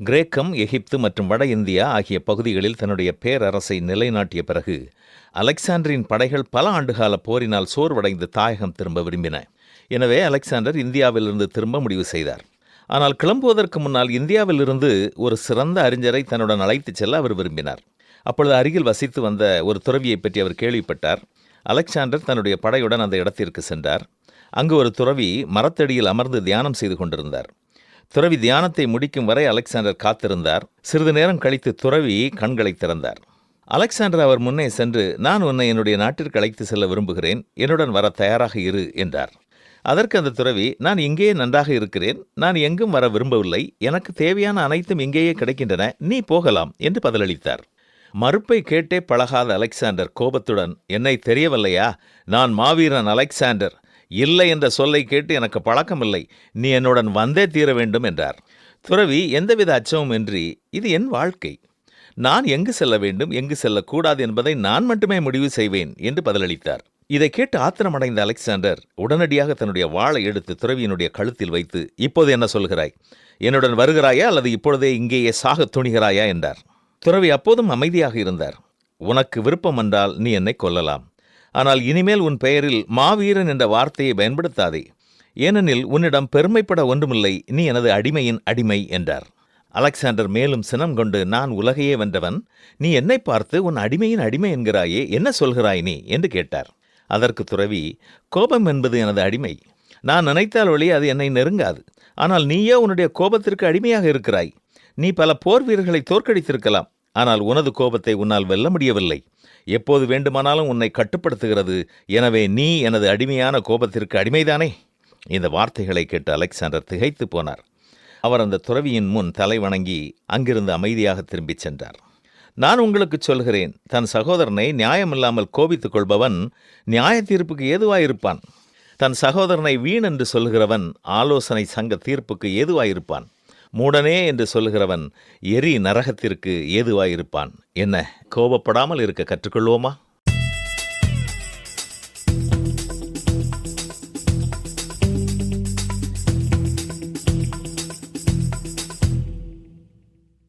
கிரேக்கம் எகிப்து மற்றும் வட இந்தியா ஆகிய பகுதிகளில் தன்னுடைய பேரரசை நிலைநாட்டிய பிறகு அலெக்சாண்டரின் படைகள் பல ஆண்டுகால போரினால் சோர்வடைந்து தாயகம் திரும்ப விரும்பின. எனவே அலெக்சாண்டர் இந்தியாவிலிருந்து திரும்ப முடிவு செய்தார். ஆனால் கிளம்புவதற்கு முன்னால் இந்தியாவிலிருந்து ஒரு சிறந்த அறிஞரை தன்னுடன் அழைத்துச் செல்ல அவர் விரும்பினார். அப்பொழுது அருகில் வசித்து வந்த ஒரு துறவியை பற்றி அவர் கேள்விப்பட்டார். அலெக்சாண்டர் தன்னுடைய படையுடன் அந்த இடத்திற்கு சென்றார். அங்கு ஒரு துறவி மரத்தடியில் அமர்ந்து தியானம் செய்து கொண்டிருந்தார். துறவி தியானத்தை முடிக்கும் வரை அலெக்சாண்டர் காத்திருந்தார். சிறிது நேரம் கழித்து துறவி கண்களை திறந்தார். அலெக்சாண்டர் அவர் முன்னே சென்று நான் உன்னை என்னுடைய நாட்டிற்கு அழைத்து செல்ல விரும்புகிறேன். என்னுடன் வர தயாராக இரு என்றார். அதற்கு அந்த துறவி நான் இங்கேயே நன்றாக இருக்கிறேன். நான் எங்கும் வர விரும்பவில்லை. எனக்கு தேவையான அனைத்தும் இங்கேயே கிடைக்கின்றன. நீ போகலாம் என்று பதிலளித்தார். மறுப்பை கேட்டே பழகாத அலெக்சாண்டர் கோபத்துடன் என்னை தெரியவில்லையா? நான் மாவீரன் அலெக்சாண்டர். இல்லை என்ற சொல்லை கேட்டு எனக்கு பழக்கமில்லை. நீ என்னுடன் வந்தே தீர வேண்டும் என்றார். துறவி எந்தவித அச்சமும் இன்றி இது என் வாழ்க்கை. நான் எங்கு செல்ல வேண்டும் எங்கு செல்லக்கூடாது என்பதை நான் மட்டுமே முடிவு செய்வேன் என்று பதிலளித்தார். இதை கேட்டு ஆத்திரமடைந்த அலெக்சாண்டர் உடனடியாக தன்னுடைய வாளை எடுத்து துறவியினுடைய கழுத்தில் வைத்து இப்போது என்ன சொல்கிறாய்? என்னுடன் வருகிறாயா அல்லது இப்பொழுதே இங்கேயே சாகத் துணிகிறாயா? என்றார். துறவி அப்போதும் அமைதியாக இருந்தார். உனக்கு விருப்பம் என்றால் நீ என்னை கொல்லலாம். ஆனால் இனிமேல் உன் பெயரில் மாவீரன் என்ற வார்த்தையை பயன்படுத்தாதே. ஏனெனில் உன்னிடம் பெருமைப்பட ஒன்றுமில்லை நீ எனது அடிமையின் அடிமை என்றார். அலெக்சாண்டர் மேலும் சினம் கொண்டு நான் உலகையே வென்றவன் நீ என்னை பார்த்து உன் அடிமையின் அடிமை என்கிறாயே என்ன சொல்கிறாய் நீ? என்று கேட்டார். அதற்கு துறவி கோபம் என்பது எனது அடிமை. நான் நினைத்தால் வழி அது என்னை நெருங்காது. ஆனால் நீயே உன்னுடைய கோபத்திற்கு அடிமையாக இருக்கிறாய். நீ பல போர் வீரர்களை தோற்கடித்திருக்கலாம். ஆனால் உனது கோபத்தை உன்னால் வெல்ல முடியவில்லை. எப்போது வேண்டுமானாலும் உன்னை கட்டுப்படுத்துகிறது. எனவே நீ எனது அடிமையான கோபத்திற்கு அடிமைதானே? இந்த வார்த்தைகளை கேட்டு அலெக்சாண்டர் திகைத்து போனார். அவர் அந்த துறவியின் முன் தலை வணங்கி அங்கிருந்து அமைதியாக திரும்பிச் சென்றார். நான் உங்களுக்கு சொல்கிறேன் தன் சகோதரனை நியாயமில்லாமல் கோபித்துக் கொள்பவன் நியாய தீர்ப்புக்கு ஏதுவாயிருப்பான். தன் சகோதரனை வீண் என்று சொல்கிறவன் ஆலோசனை சங்க தீர்ப்புக்கு ஏதுவாயிருப்பான். மூடனே என்று சொல்கிறவன் எரி நரகத்திற்கு ஏதுவாயிருப்பான். என்ன கோபப்படாமல் இருக்க கற்றுக்கொள்வோமா?